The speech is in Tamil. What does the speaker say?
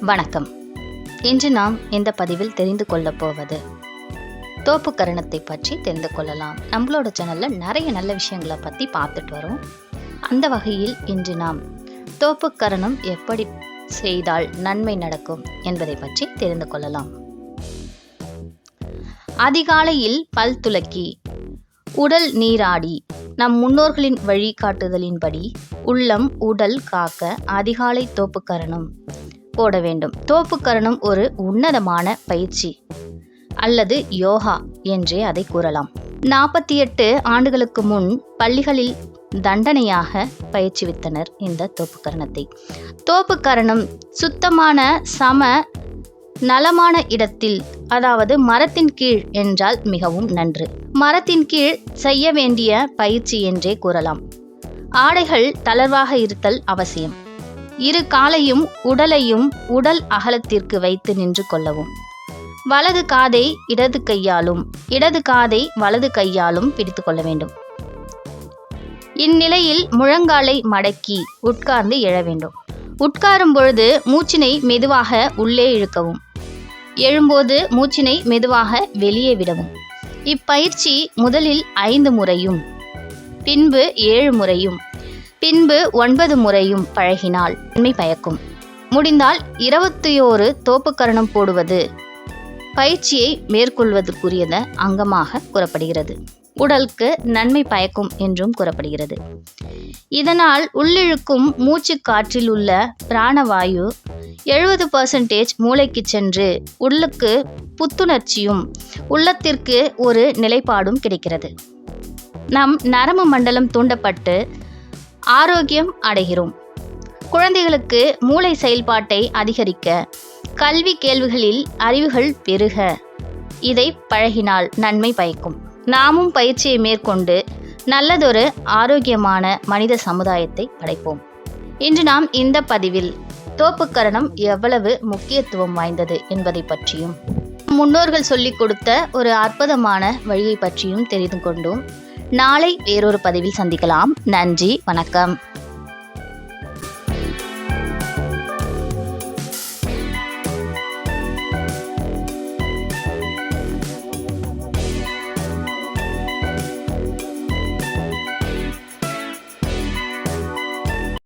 வணக்கம். இன்று நாம் இந்த பதிவில் தெரிந்து கொள்ளப் போவது தோப்பு கரணத்தை பற்றி தெரிந்து கொள்ளலாம். நம்மளோட சேனலில் நிறைய நல்ல விஷயங்களை பற்றி பார்த்துட்டு வரோம். அந்த வகையில் இன்று நாம் தோப்பு கரணம் எப்படி செய்தால் நன்மை நடக்கும் என்பதை பற்றி தெரிந்து கொள்ளலாம். அதிகாலையில் பல் துலக்கி உடல் நீராடி நம் முன்னோர்களின் வழிகாட்டுதலின்படி உள்ளம் உடல் காக்க அதிகாலை தோப்புக்கரணம். போட வேண்டும். தோப்புக்கரணம் ஒரு உன்னதமான பயிற்சி. அல்லது யோகா என்றே அதை கூறலாம். நாற்பத்தி எட்டு ஆண்டுகளுக்கு முன் பள்ளிகளில் தண்டனையாக பயிற்சிவித்தனர் இந்த தோப்புக்கரணத்தை. தோப்புக்கரணம் சுத்தமான சம நலமான இடத்தில் அதாவது மரத்தின் கீழ் என்றால் மிகவும் நன்று. மரத்தின் கீழ் செய்ய வேண்டிய பயிற்சி என்றே கூறலாம். ஆடைகள் தளர்வாக இருத்தல் அவசியம். இரு காலையும் உடலையும் உடல் அகலத்திற்கு வைத்து நின்று கொள்ளவும். வலது காதை இடது கையாலும் இடது காதை வலது கையாலும் பிடித்து கொள்ள வேண்டும். இந்நிலையில் முழங்காலை மடக்கி உட்கார்ந்து எழ வேண்டும். உட்காரும் பொழுது மூச்சினை மெதுவாக உள்ளே இழுக்கவும். எழும்போது மூச்சினை மெதுவாக வெளியே விடவும். இப்பயிற்சி முதலில் ஐந்து முறையும் பின்பு ஏழு முறையும் பின்பு ஒன்பது முறையும் பழகினால் நன்மை பயக்கும். முடிந்தால் இருபத்தி ஓரு தோப்புக்கரணம் போடுவது பயிற்சியை மேற்கொள்வதற்குரியத அங்கமாக கூறப்படுகிறது. உடலுக்கு நன்மை பயக்கும் என்றும் கூறப்படுகிறது. இதனால் உள்ளிழுக்கும் மூச்சு காற்றில் உள்ள பிராணவாயு எழுபது பர்சன்டேஜ் மூளைக்கு சென்று உள்ளுக்கு புத்துணர்ச்சியும் உள்ளத்திற்கு ஒரு நிலைப்பாடும் கிடைக்கிறது. நம் நரம்பு மண்டலம் தூண்டப்பட்டு ஆரோக்கியம் அடைகிறோம். குழந்தைகளுக்கு மூளை செயல்பாட்டை அதிகரிக்க கல்வி கேள்விகளில் அறிவுகள் பெருக. இதை பழகினால் நன்மை பயக்கும். நாமும் பயிற்சியை மேற்கொண்டு நல்லதொரு ஆரோக்கியமான மனித சமுதாயத்தை படைப்போம். இன்று நாம் இந்த பதிவில் தோப்புக்கரணம் எவ்வளவு முக்கியத்துவம் வாய்ந்தது என்பதை பற்றியும் முன்னோர்கள் சொல்லிக் கொடுத்த ஒரு அற்புதமான வழியை பற்றியும் தெரிந்து கொண்டோம். நாளை வேறொரு பதிவில் சந்திக்கலாம். நன்றி வணக்கம்.